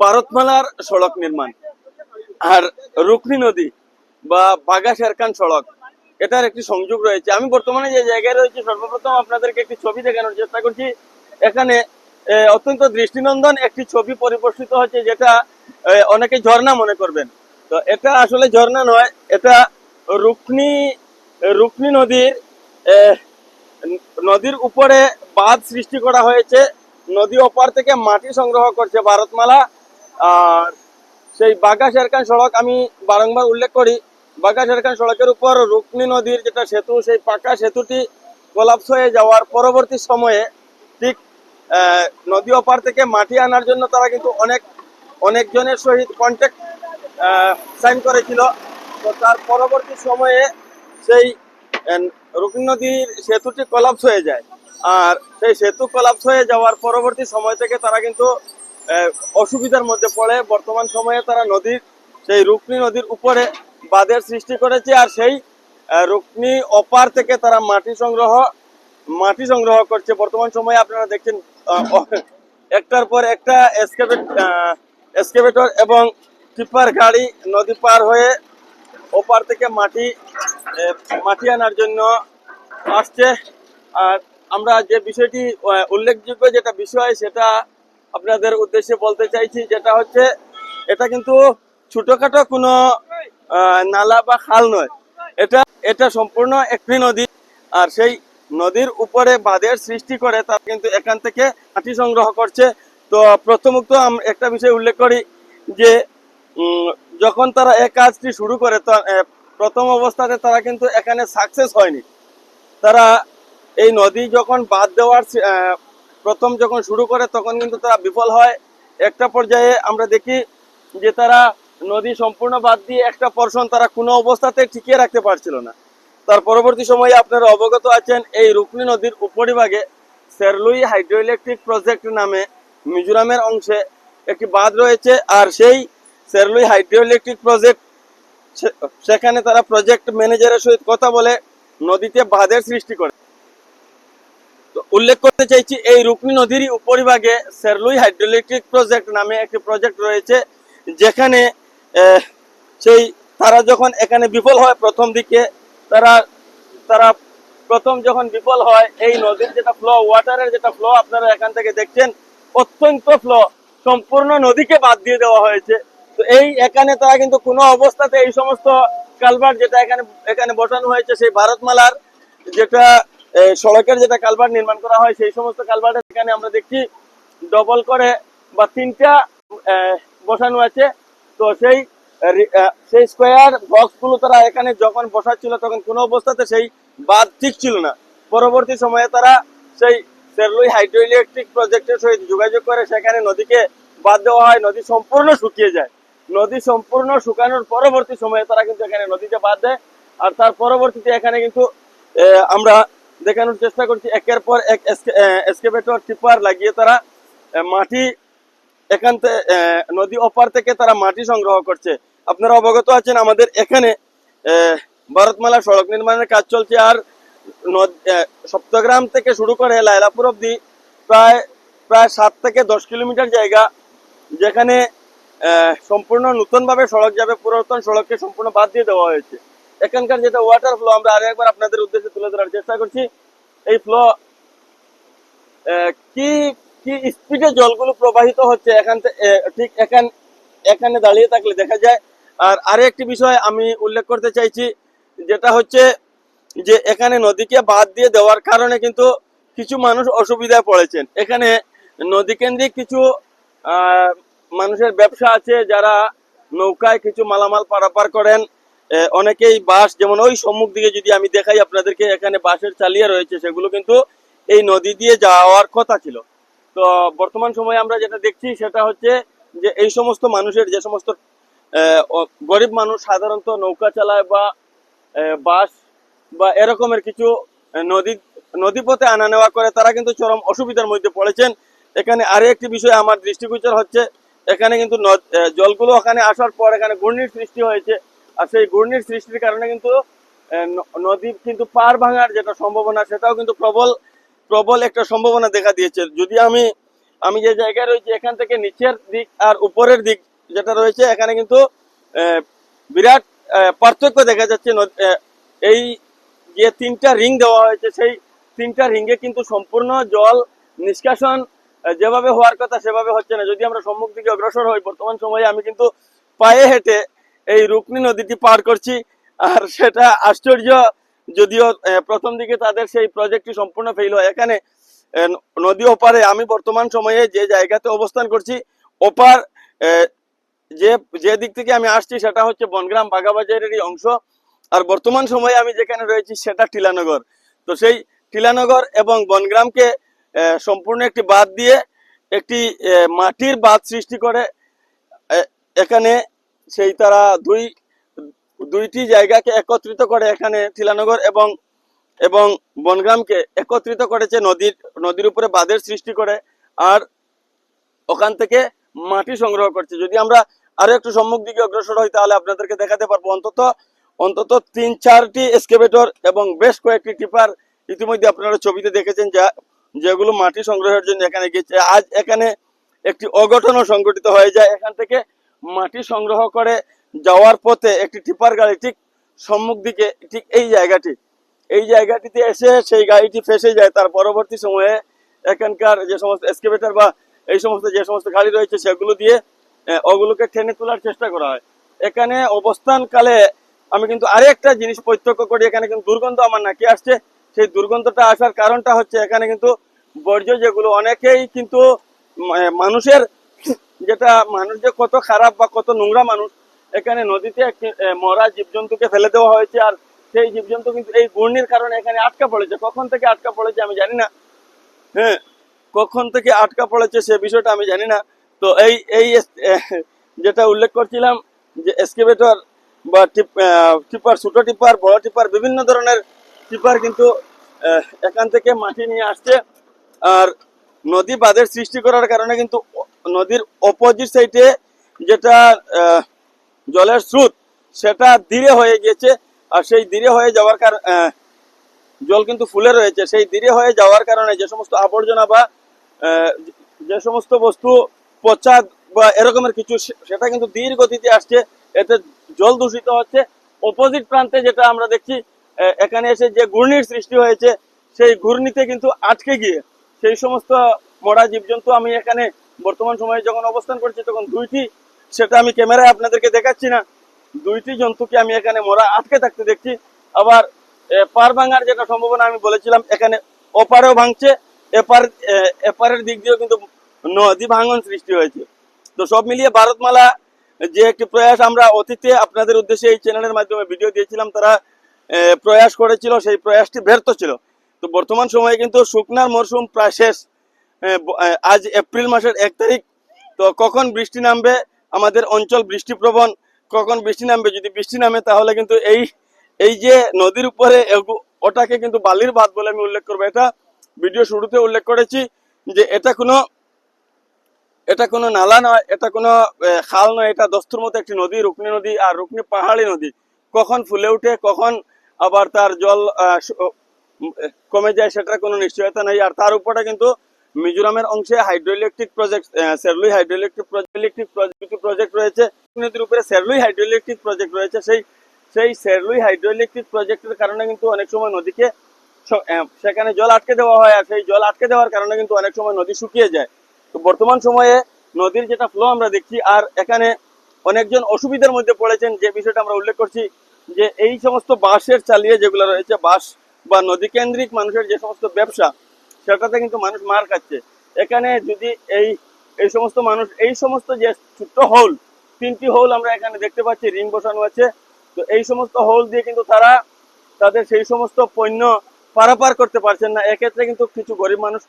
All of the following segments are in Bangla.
ভারতমালার সড়ক নির্মাণ। আর রুকনি নদী বা বাগা শেরখান সড়ক, এটার একটি সংযোগ রয়েছে। আমি বর্তমানে যে জায়গায় রয়েছে, সর্বপ্রথম আপনাদেরকে একটি ছবি দেখানোর চেষ্টা করছি। এখানে অত্যন্ত দৃষ্টিনন্দন একটি ছবি পরিবর্তিত হচ্ছে, যেটা অনেকে ঝর্ণা মনে করবেন। তো এটা আসলে ঝর্ণা নয়, এটা রুকনি রুকনি নদীর নদীর উপরে বাঁধ সৃষ্টি করা হয়েছে। নদী ওপার থেকে মাটি সংগ্রহ করছে ভারতমালা। আর সেই বাঘা শেরখান সড়ক আমি বারংবার উল্লেখ করি। বাঘা শেরখান সড়কের উপর রুকনি নদীর যেটা সেতু, সেই পাকা সেতুটি কোলাপস হয়ে যাওয়ার পরবর্তী সময়ে ঠিক নদী ওপার থেকে মাটি আনার জন্য তারা কিন্তু অনেক, অনেকজনের সহিত কন্ট্যাক্ট সাইন করেছিল। তো তার পরবর্তী সময়ে সেই রুকনি নদীর সেতুটি কোলাপস হয়ে যায়। আর সেই সেতু কোলাপস হয়ে যাওয়ার পরবর্তী সময় থেকে তারা কিন্তু অসুবিধার মধ্যে পড়ে। বর্তমান সময়ে তারা নদীর, সেই রুকনি নদীর উপরে বাঁধের সৃষ্টি করেছে। আর সেই রুকনি অপার থেকে তারা মাটি সংগ্রহ মাটি সংগ্রহ করছে। বর্তমান সময়ে আপনারা দেখছেন একটার পর একটা এসকেভেট এসকেভেটর এবং টিপার গাড়ি নদী পার হয়ে ওপার থেকে মাটি মাটি আনার জন্য আসছে। আর আমরা যে বিষয়টি উল্লেখযোগ্য যেটা বিষয়, সেটা আপনাদের উদ্দেশ্যে বলতে চাইছি, যেটা হচ্ছে, এটা কিন্তু ছোটখাটো কোনো নালা বা খাল নয়। এটা এটা সম্পূর্ণ একটি নদী। আর সেই নদীর উপরে বাঁধের সৃষ্টি করে তারা কিন্তু এখান থেকে মাটি সংগ্রহ করছে। তো প্রথমত একটা বিষয় উল্লেখ করি যে যখন তারা এই কাজটি শুরু করে প্রথম অবস্থাতে তারা কিন্তু এখানে সাকসেস হয়নি। তারা এই নদী যখন বাদ দেওয়ার প্রথম যখন শুরু করে তখন কিন্তু তারা বিফল হয়। একটা পর্যায়ে আমরা দেখি যে তারা নদী সম্পূর্ণ বাদ দিয়ে একটা পর্ষণ তারা কোনো অবস্থাতে টিকিয়ে রাখতে পারছিল না। তার পরবর্তী সময়ে আপনারা অবগত আছেন, এই রুকনি নদীর উপরিভাগে সেরলুই হাইড্রো ইলেকট্রিক প্রজেক্ট নামে মিজোরামের অংশে একটি বাঁধ রয়েছে। আর সেই সেরলুই হাইড্রো ইলেকট্রিক প্রজেক্ট সেখানে তারা প্রজেক্ট ম্যানেজারের সহিত কথা বলে, নদীতে বাঁধের সৃষ্টি করে। উল্লেখ করতে চাইছি, এই রুকনি নদীরই উপরিভাগে সেরলুই হাইড্রোইলেকট্রিক প্রজেক্ট নামে একটি প্রজেক্ট রয়েছে, যেখানে সেই, তারা যখন এখানে বিফল হয় প্রথম দিকে, তারা তারা প্রথম যখন বিফল হয়, এই নদীর যেটা ফ্লো ওয়াটারের যেটা ফ্লো আপনারা এখান থেকে দেখছেন, অত্যন্ত ফ্লো সম্পূর্ণ নদীকে বাদ দিয়ে দেওয়া হয়েছে। এই এখানে তারা কিন্তু কোনো অবস্থাতে এই সমস্ত কালভার যেটা এখানে এখানে বসানো হয়েছে, সেই ভারতমালার যেটা সড়কের যেটা কালভার নির্মাণ করা হয়, সেই সমস্ত কালভার্টের এখানে আমরা দেখছি ডবল করে বা তিনটা বসানো আছে। তো সেই সেই স্কোয়ার বক্সগুলো তারা এখানে যখন বসাচ্ছিল, তখন কোনো অবস্থাতে সেই বাদ ঠিক ছিল না। পরবর্তী সময়ে তারা সেই সেরলুই হাইড্রো ইলেকট্রিক প্রজেক্টের সহিত যোগাযোগ করে সেখানে নদীকে বাদ দেওয়া হয়, নদী সম্পূর্ণ শুকিয়ে যায়। নদী সম্পূর্ণ শুকানোর পরবর্তী সময়ে তারা কিন্তু এখানে নদীতে বাদ দেয়। আর তার পরবর্তীতে এখানে কিন্তু আমরা দেখানোর চেষ্টা করছি, একের পর এক এসকেভেটর, টিপার লাগিয়ে তারা মাটি এখান থেকে নদী ওপার থেকে তারা মাটি সংগ্রহ করছে। আপনারা অবগত আছেন, আমাদের এখানে ভারতমালা সড়ক নির্মাণের কাজ চলছে। আর সপ্তগ্রাম থেকে শুরু করে লাইলাপুর অব্দি প্রায় প্রায় সাত থেকে দশ কিলোমিটার জায়গা, যেখানে সম্পূর্ণ নতুনভাবে সড়ক যাবে, পুরাতন সড়ককে সম্পূর্ণ বাদ দিয়ে দেওয়া হয়েছে। এখানকার যেটা ওয়াটার ফ্লো আমরা আরও একবার আপনাদের উদ্দেশ্যে তুলে ধরার চেষ্টা করছি। এই ফ্লো কি কি স্পিডে জলগুলো প্রবাহিত হচ্ছে এখান ঠিক এখান, এখানে দাঁড়িয়ে থাকলে দেখা যায়। আর আরও একটি বিষয় আমি উল্লেখ করতে চাইছি, যেটা হচ্ছে যে এখানে নদীকে বাদ দিয়ে দেওয়ার কারণে কিন্তু কিছু মানুষ অসুবিধায় পড়েছেন। এখানে নদী কেন্দ্রিক কিছু মানুষের ব্যবসা আছে, যারা নৌকায় কিছু মালামাল পারাপার করেন অনেকেই বাস যেমন ওই সম্মুখ দিকে যদি আমি দেখাই আপনাদেরকে, এখানে বাসের চালিয়ে রয়েছে সেগুলো কিন্তু এই নদী দিয়ে যাওয়ার কথা ছিল। তো বর্তমান সময়ে আমরা যেটা দেখছি সেটা হচ্ছে যে এই সমস্ত মানুষের, যে সমস্ত গরিব মানুষ সাধারণত নৌকা চালায় বা বাস বা এরকমের কিছু নদী নদীপথে আনা নেওয়া করে, তারা কিন্তু চরম অসুবিধার মধ্যে পড়েছেন। এখানে আরও একটি বিষয় আমার দৃষ্টিগোচর হচ্ছে এখানে কিন্তু জলগুলো ওখানে আসার পর এখানে ঘূর্ণির সৃষ্টি হয়েছে। আর সেই ঘূর্ণির সৃষ্টির কারণে কিন্তু নদীর কিন্তু পার ভাঙার যেটা সম্ভাবনা, সেটাও কিন্তু প্রবল প্রবল একটা সম্ভাবনা দেখা দিয়েছে। যদি আমি আমি যে জায়গায় রয়েছি, এখান থেকে নিচের দিক আর উপরের দিক যেটা রয়েছে, এখানে কিন্তু বিরাট পার্থক্য দেখা যাচ্ছে এই যে তিনটা রিং দেওয়া হয়েছে, সেই তিনটা রিংয়ে কিন্তু সম্পূর্ণ জল নিষ্কাশন যেভাবে হওয়ার কথা সেভাবে হচ্ছে না। যদি আমরা সম্মুখ দিকে অগ্রসর হই, বর্তমান সময়ে আমি কিন্তু পায়ে হেঁটে এই রুকনি নদীটি পার করছি। আর সেটা আশ্চর্য, যদিও প্রথম দিকে তাদের সেই প্রজেক্টটি সম্পূর্ণ ফেল হয়। এখানে নদী ওপারে আমি বর্তমান সময়ে যে জায়গাতে অবস্থান করছি, ওপার যে যে দিক থেকে আমি আসছি সেটা হচ্ছে বনগ্রাম বাগাবাজারেরই অংশ। আর বর্তমান সময়ে আমি যেখানে রয়েছি সেটা টিলানগর। তো সেই টিলানগর এবং বনগ্রামকে সম্পূর্ণ একটি বাদ দিয়ে একটি মাটির বাঁধ সৃষ্টি করে। এখানে সেই তারা দুই, দুইটি জায়গাকে একত্রিত করে এখানে টিলানগর এবং এবং বনগ্রামকে একত্রিত করেছে নদীর নদীর উপরে বাঁধের সৃষ্টি করে আর ওখান থেকে মাটি সংগ্রহ করছে। যদি আমরা আরও একটু সম্মুখ দিকে অগ্রসর হই, তাহলে আপনাদেরকে দেখাতে পারব অন্তত অন্তত তিন চারটি এসকেভেটর এবং বেশ কয়েকটি টিপার ইতিমধ্যে আপনারা ছবিতে দেখেছেন যা যেগুলো মাটি সংগ্রহের জন্য এখানে গিয়েছে। আজ এখানে একটি অঘটনও সংঘটিত হয়ে যায়। এখান থেকে মাটি সংগ্রহ করে যাওয়ার পথে একটি টিপার গাড়ি ঠিক সম্মুখ দিকে, ঠিক এই জায়গাটি, এই জায়গাটিতে এসে সেই গাড়িটি ফেসে যায়। তার পরবর্তী সময়ে এখানকার যে সমস্ত এসকেভেটর বা এই সমস্ত যে সমস্ত গাড়ি রয়েছে, সেগুলো দিয়ে ওগুলোকে টেনে তোলার চেষ্টা করা হয়। এখানে অবস্থানকালে আমি কিন্তু আরেকটা জিনিস প্রত্যক্ষ করি। এখানে কিন্তু দুর্গন্ধ আমার নাকি আসছে। সেই দুর্গন্ধটা আসার কারণটা হচ্ছে এখানে কিন্তু বর্জ্য যেগুলো, অনেকেই কিন্তু মানুষের যেটা, মানুষ যে কত খারাপ বা কত নোংরা মানুষ, এখানে নদীতে মরা জীবজন্তুকে ফেলে দেওয়া হয়েছে আর সেই জীবজন্তু কিন্তু এই ঘূর্ণির কারণে এখানে আটকা পড়েছে। কখন থেকে আটকা পড়েছে আমি জানি না। হ্যাঁ কখন থেকে আটকা পড়েছে সে বিষয়টা আমি জানি না। তো এই এই যেটা উল্লেখ করছিলাম যে এসকেভেটর বা টিপ টিপার, ছোট টিপার, বড় টিপার বিভিন্ন ধরনের টিপার কিন্তু এখান থেকে মাটি নিয়ে আসছে। আর নদী বাঁধের সৃষ্টি করার কারণে কিন্তু নদীর অপোজিট সাইডে যেটা জলের স্রোত, সেটা ধীরে হয়ে গিয়েছে। আর সেই ধীরে হয়ে যাওয়ার কারণ জল কিন্তু ফুলে রয়েছে। সেই ধীরে হয়ে যাওয়ার কারণে যে সমস্ত আবর্জনা বা যে সমস্ত বস্তু, পচা বা এরকমের কিছু সেটা কিন্তু ধীর গতিতে আসছে। এতে জল দূষিত হচ্ছে। অপোজিট প্রান্তে যেটা আমরা দেখছি এখানে এসে যে ঘূর্ণির সৃষ্টি হয়েছে, সেই ঘূর্ণিতে কিন্তু আটকে গিয়ে সেই সমস্ত মরা জীবজন্তু আমি এখানে বর্তমান সময়ে যখন অবস্থান করছি, তখন দুইটি, সেটা আমি ক্যামেরায় আপনাদেরকে দেখাচ্ছি না, দুইটি জন্তুকে আমি এখানে মরা আটকে থাকতে দেখছি। আবার পার ভাঙার যেটা সম্ভাবনা আমি বলেছিলাম, এখানে ওপারেও ভাঙছে, এপার এপারের দিক দিয়েও কিন্তু নদী ভাঙন সৃষ্টি হয়েছে। তো সব মিলিয়ে ভারতমালা যে একটি প্রয়াস আমরা অতীতে আপনাদের উদ্দেশ্যে এই চ্যানেলের মাধ্যমে ভিডিও দিয়েছিলাম, তারা প্রয়াস করেছিল, সেই প্রয়াসটি ব্যর্থ ছিল। তো বর্তমান সময়ে কিন্তু শুকনার মরশুম প্রায় শেষ। আজ এপ্রিল মাসের এক তারিখ। তো কখন বৃষ্টি নামবে? আমাদের অঞ্চল বৃষ্টিপ্রবণ কখন বৃষ্টি নামবে? যদি বৃষ্টি নামে, তাহলে কিন্তু এই এই যে নদীর উপরে ওটাকে কিন্তু বালির বাঁধ বলে আমি উল্লেখ করব। এটা ভিডিও শুরুতে উল্লেখ করেছি যে এটা কোনো এটা কোনো নালা নয়, এটা কোনো খাল নয়, এটা দস্তুর মতো একটি নদী রুকনি নদী আর রুকনি পাহাড়ি নদী। কখন ফুলে ওঠে কখন আবার তার জল কমে যায় সেটার কোনো নিশ্চয়তা নেই। আর তার উপরে কিন্তু মিজোরামের অংশে hydroelectric project Serlui hydroelectric electric project রয়েছে। নদীর উপরে সেরলুই হাইড্রোইলেকট্রিক প্রজেক্ট রয়েছে। সেই সেই সেরলুই হাইড্রোইলেকট্রিক প্রজেক্টের কারণে কিন্তু অনেক সময় নদীকে সেখানে জল আটকে দেওয়া হয় আর সেই জল আটকে দেওয়ার কারণে কিন্তু অনেক সময় নদী শুকিয়ে যায়। তো বর্তমান সময়ে নদীর যেটা ফ্লো আমরা দেখছি, আর এখানে অনেকজন অসুবিধার মধ্যে পড়েছেন, যে বিষয়টা আমরা উল্লেখ করছি যে এই সমস্ত বাঁশের চালিয়ে যেগুলো রয়েছে, বাঁশ বা নদী কেন্দ্রিক মানুষের যে সমস্ত ব্যবসা সেটাতে কিন্তু মানুষ মার খাচ্ছে। এখানে যদি এই এই সমস্ত মানুষ, এই সমস্ত যে ছোট্ট হোল, তিনটি হোল আমরা এখানে দেখতে পাচ্ছি, রিং বসানো আছে। তো এই সমস্ত হোল দিয়ে কিন্তু তারা তাদের সেই সমস্ত পণ্য পারাপার করতে পারছেন না। এক্ষেত্রে কিন্তু কিছু গরিব মানুষ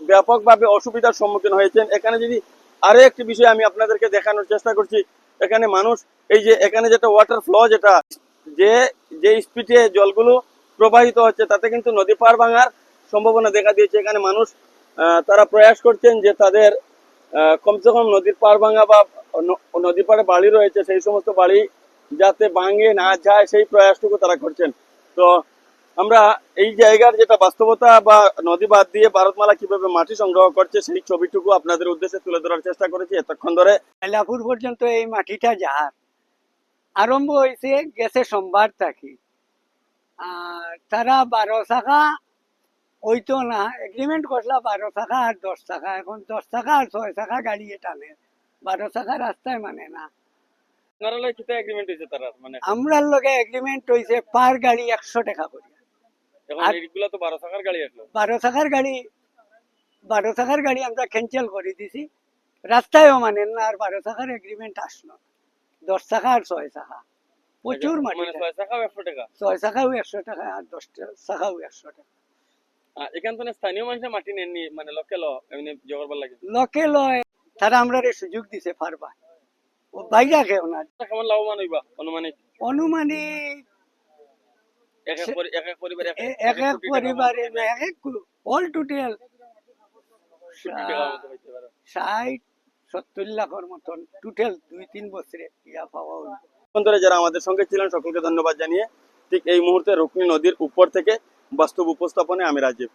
ব্যাপকভাবে অসুবিধার সম্মুখীন হয়েছেন। এখানে যদি আরও একটি বিষয় আমি আপনাদেরকে দেখানোর চেষ্টা করছি এখানে মানুষ, এই যে এখানে যেটা ওয়াটার ফ্লো যেটা, যে যে স্পিডে জলগুলো প্রবাহিত হচ্ছে, তাতে কিন্তু নদী পার ভাঙার সম্ভাবনা দেখা দিয়েছে। এখানে মানুষ তারা প্রয়াস করছেন যে তাদের কমসে কম নদীর পার ভাঙা বা নদী পাড়ে বাড়ি রয়েছে, সেই সমস্ত বাড়ি যাতে ভাঙে না যায়, সেই প্রয়াসটুকু তারা করছেন। তো আমরা এই জায়গার যেটা বাস্তবতা বা নদী বাদ দিয়ে ভারতমালা কীভাবে মাটি সংগ্রহ করছে সেই ছবিটুকু আপনাদের উদ্দেশ্যে তুলে ধরার চেষ্টা করেছি এতক্ষণ ধরে। এলাপুর পর্যন্ত এই মাটিটা যাহার। আরম্ভ হয়েছে গেছে সোমবার থাকি আর তারা বারো টাকা ওইতো না এগ্রিমেন্ট করলা বারো টাকা আর দশ টাকা এখন দশ টাকা আর ছয় টাকা গাড়ি টানে বারো টাকা রাস্তায় মানে না। আপনারা লাগে এগ্রিমেন্ট মানে? আমরার লগে এগ্রিমেন্ট হয়েছে পার গাড়ি একশো টাকা করে এখন আর- এইগুলা তো বারো টাকার গাড়ি আসলো। বারো টাকার গাড়ি বারো টাকার গাড়ি আমরা ক্যান্সেল করে দিছি। রাস্তায়ও মানেন না আর বারো টাকার এগ্রিমেন্ট আসলো দশ টাকা আর ছয় টাকা প্রচুর মানে ছয় টাকা একশো টাকা? ছয় টাকাও একশো টাকা আর দশ টাকাও একশো টাকা। এখান থেকে স্থানীয় মানুষের মাটি নেননি মানে লোকে লো এমনি জগরবার লাগে? লোকে লয় তারা আমরা সুযোগ দিছে পারবা ও বাইরা কেউ না। কেমন লাভবান হইবা অনুমানিক? অনুমানিক এক এক পরি- এক এক পরিবার এক এক এক কোটি টাকা পরিবারে এক এক অল টোটাল কোটি টাকার মতো হইতে পারে। ষাট সত্তর লাখের মতন টোটাল দুই তিন বছরে ইয়া পাওয়া হইব যারা আমাদের সঙ্গে ছিলেন সকলকে ধন্যবাদ জানিয়ে ঠিক এই মুহূর্তে রুকনি নদীর উপর থেকে বাস্তব উপস্থাপনে আমি রাজীব।